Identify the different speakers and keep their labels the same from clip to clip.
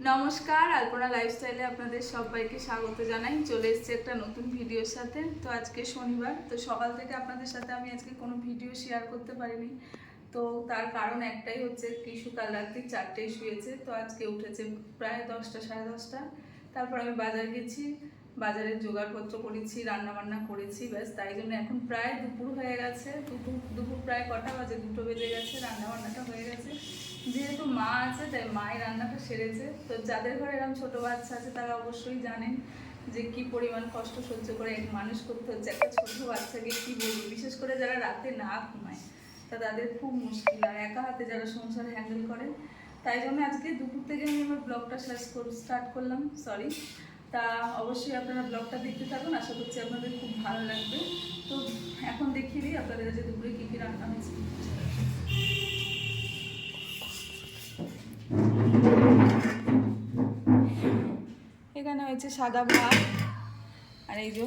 Speaker 1: নমস্কার, আলপনা লাইফস্টাইলে আপনাদের সবাইকে স্বাগত জানাই। চলে এসেছি একটা নতুন ভিডিওর সাথে। তো আজকে শনিবার, তো সকাল থেকে আপনাদের সাথে আমি আজকে কোনো ভিডিও শেয়ার করতে পারিনি। তো তার কারণ একটাই হচ্ছে কিশু কাল রাত্রি চারটেয় শুয়েছে। তো আজকে উঠেছে প্রায় দশটা, সাড়ে দশটা। তারপর আমি বাজার গেছি। বাজারের জোগাড়পত্র করেছি রান্না বান্না করেছি, ব্যাস, তাই জন্য এখন প্রায় দুপুর হয়ে গেছে। দুপুর দুপুর প্রায় কটা বাজে, দুটো বেজে গেছে রান্না বান্নাটা হয়ে গেছে। যেহেতু মা আছে, তাই মায়ের রান্নাটা সেরেছে। তো যাদের ঘরে এরকম ছোটো বাচ্চা আছে, তারা অবশ্যই জানেন যে কি পরিমাণ কষ্ট সহ্য করে এক মানুষ করতে হচ্ছে, একটা ছোট বাচ্চাকে কি বলব? বিশেষ করে যারা রাতে না ঘুমায়, তা তাদের খুব মুশকিল। আর একা হাতে যারা সংসার হ্যান্ডেল করে, তাই জন্য আজকে দুপুর থেকে আমি আমার ব্লগটা শেষ স্টার্ট করলাম, সরি। তা অবশ্যই আপনারা ব্লগটা দেখতে থাকুন, আশা করছি আপনাদের খুব ভালো লাগবে। তো এখন দেখিয়ে দিই আপনাদের কাছে দুপুরে কী কী রান্না হয়েছে। এখানে হয়েছে সাদা ভাত, আর এই যে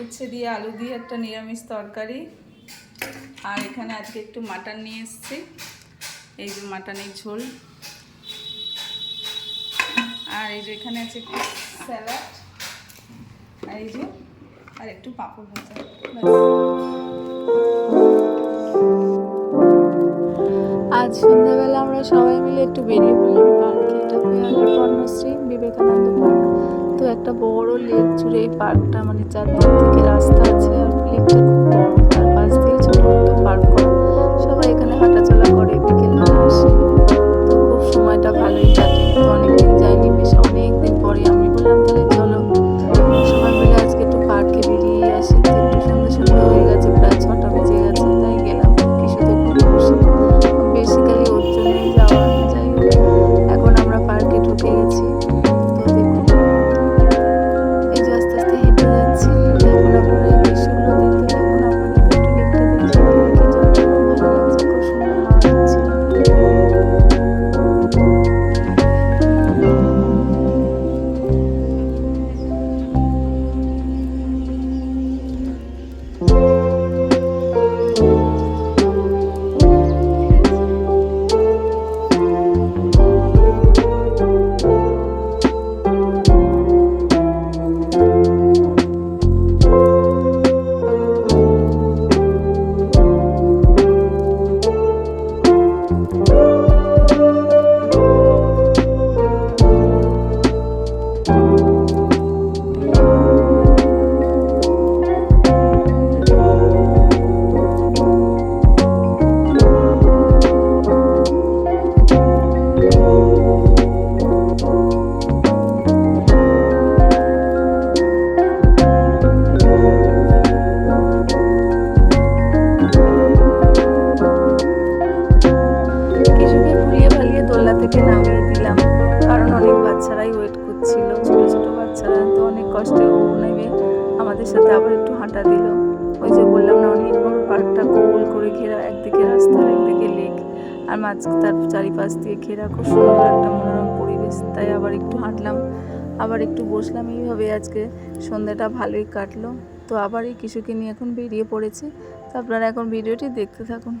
Speaker 1: উচ্ছে দিয়ে আলু দিয়ে একটা নিরামিষ তরকারি। আর এখানে আজকে একটু মাটন নিয়ে এসেছি। এই যে মাটনের ঝোল। আর এই যে এখানে আছে একটু স্যালাড, আর এই যে, আর একটু পাঁপড় ভাজা।
Speaker 2: আজ সন্ধ্যাবেলা আমরা সবাই মিলে একটু বেরিয়ে পড়লাম পার্কে। এটা পেয়ালার পর্ণশ্রী বিবেকানন্দ পার্ক। তো একটা বড় লেক জুড়ে এই পার্কটা মানে চারদিক থেকে রাস্তা আছে আর লেকটা খুব বড়। মাঝ তার চারিপাশ দিয়ে ঘেরা খুব সুন্দর একটা মনোরম পরিবেশ, তাই আবার একটু হাঁটলাম, আবার একটু বসলাম। এইভাবে আজকে সন্ধ্যাটা ভালোই কাটলো। তো আবার এই কিছুকে নিয়ে এখন বেরিয়ে পড়েছে। তো আপনারা এখন ভিডিওটি দেখতে থাকুন।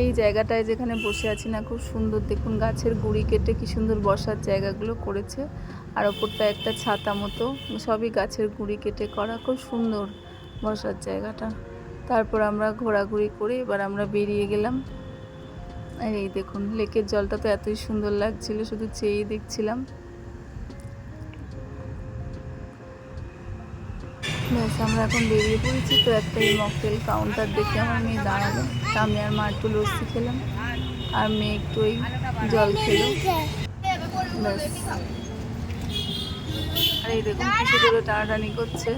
Speaker 2: এই জায়গাটায় যেখানে বসে আছি না, খুব সুন্দর। দেখুন গাছের গুড়ি কেটে কি সুন্দর বসার জায়গাগুলো করেছে। আর ওপরটা একটা ছাতা মতো, সবই গাছের গুড়ি কেটে করা, খুব সুন্দর বসার জায়গাটা। তারপর আমরা ঘোরাঘুরি করে এবার আমরা বেরিয়ে গেলাম। আর এই দেখুন, লেকের জলটা তো এতই সুন্দর লাগছিল, শুধু চেয়েই দেখছিলাম। ব্যাস আমরা এখন বেরিয়ে পড়েছি, তো একটা এই মকটেল কাউন্টার দেখে আমার মেয়ে দাঁড়াল আমি আর মা একটু লস্যি খেলাম, আর মেয়ে একটু ওই জল খেলো। ব্যাস। আর এই দেখুন, কিছু দূরে টানাটানি করছে।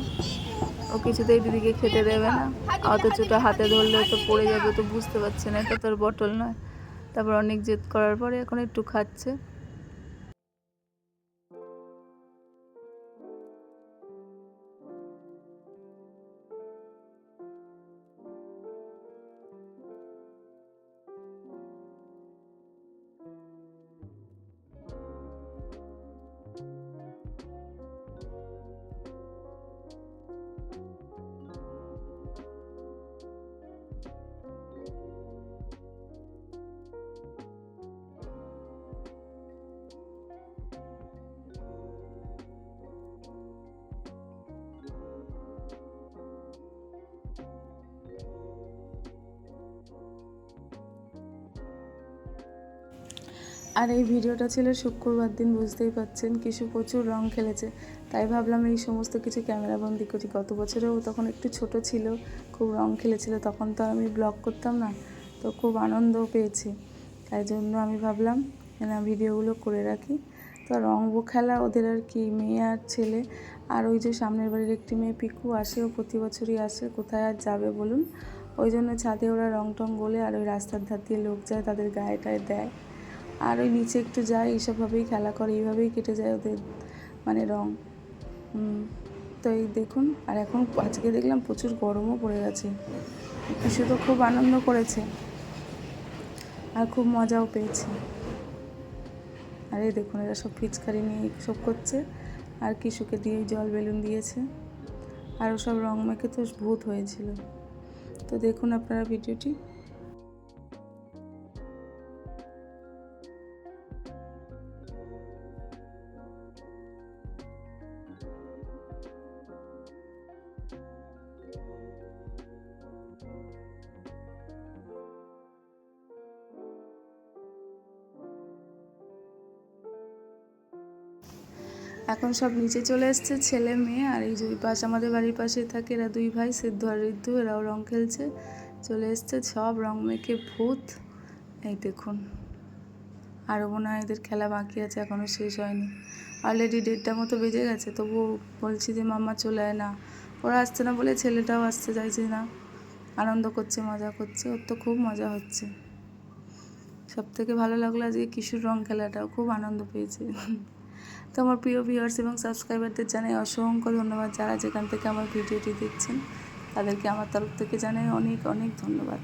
Speaker 2: ও কিছুতেই দিদিকে খেতে দেবে না। অথচ ওটা হাতে ধরলে তো পড়ে যাবে তো বুঝতে পারছে না, এটা তোর বটল নয়। তারপর অনেক জেদ করার পরে এখন একটু খাচ্ছে। আর এই ভিডিওটা ছিল শুক্রবার দিন, বুঝতেই পাচ্ছেন কিছু প্রচুর রং খেলেছে। তাই ভাবলাম এই সমস্ত কিছু ক্যামেরা বন্দি করি। গত বছরেও তখন একটু ছোট ছিল, খুব রং খেলেছিল, তখন তো আমি ব্লগ করতাম না, তো খুব আনন্দ পেয়েছি। তাই জন্য আমি ভাবলাম, না, ভিডিওগুলো করে রাখি। তো রং বো খেলা ওদের আর কি, মেয়ে আর ছেলে। আর ওই যে সামনের বাড়ির একটি মেয়ে পিকু আসে, ও প্রতি বছরই আসে, কোথায় আর যাবে বলুন? ওই জন্য ছাদে ওরা রং টং বলে আর ওই রাস্তার ধার দিয়ে লোক যায়, তাদের গায়ে টায়ে দেয়। আর ওই নিচে একটু যায়, এইসবভাবেই খেলা করে, এইভাবেই কেটে যায় ওদের মানে রং। তো এই দেখুন, আর এখন আজকে দেখলাম প্রচুর গরমও পড়ে গেছে। কিছু তো খুব আনন্দ করেছে, আর খুব মজাও পেয়েছে। আর এই দেখুন, এরা সব ফিচকারি নিয়ে সব করছে। আর কিশুকে দিয়ে জল বেলুন দিয়েছে। আরও সব রং মেখে তো ভূত হয়েছিল। তো দেখুন আপনারা ভিডিওটি। এখন সব নিচে চলে এসছে, ছেলে, মেয়ে, আর এই দুই পাশ, আমাদের বাড়ির পাশে থাকে এরা দুই ভাই, সিদ্ধ আর ঋদ্ধ এরাও রং খেলছে। চলে এসছে সব রং মেখে ভূত। এই দেখুন, আরও মনে হয় এদের খেলা বাকি আছে এখনও শেষ হয়নি। অলরেডি দেড়টা মতো বেজে গেছে, তবুও বলছি যে মাম্মা চলে আয় না। ওরা আসছে না বলে ছেলেটাও আসতে চাইছে না। আনন্দ করছে, মজা করছে, ওর তো খুব মজা হচ্ছে। সব থেকে ভালো লাগল আজকে কিশোর রং খেলাটাও, খুব আনন্দ পেয়েছে। তো আমার প্রিয় ভিউয়ার্স এবং সাবস্ক্রাইবারদের জানাই অসংখ্য ধন্যবাদ যারা যেখান থেকে আমার ভিডিওটি দেখছেন। তাদেরকে আমার তরফ থেকে জানাই অনেক অনেক ধন্যবাদ।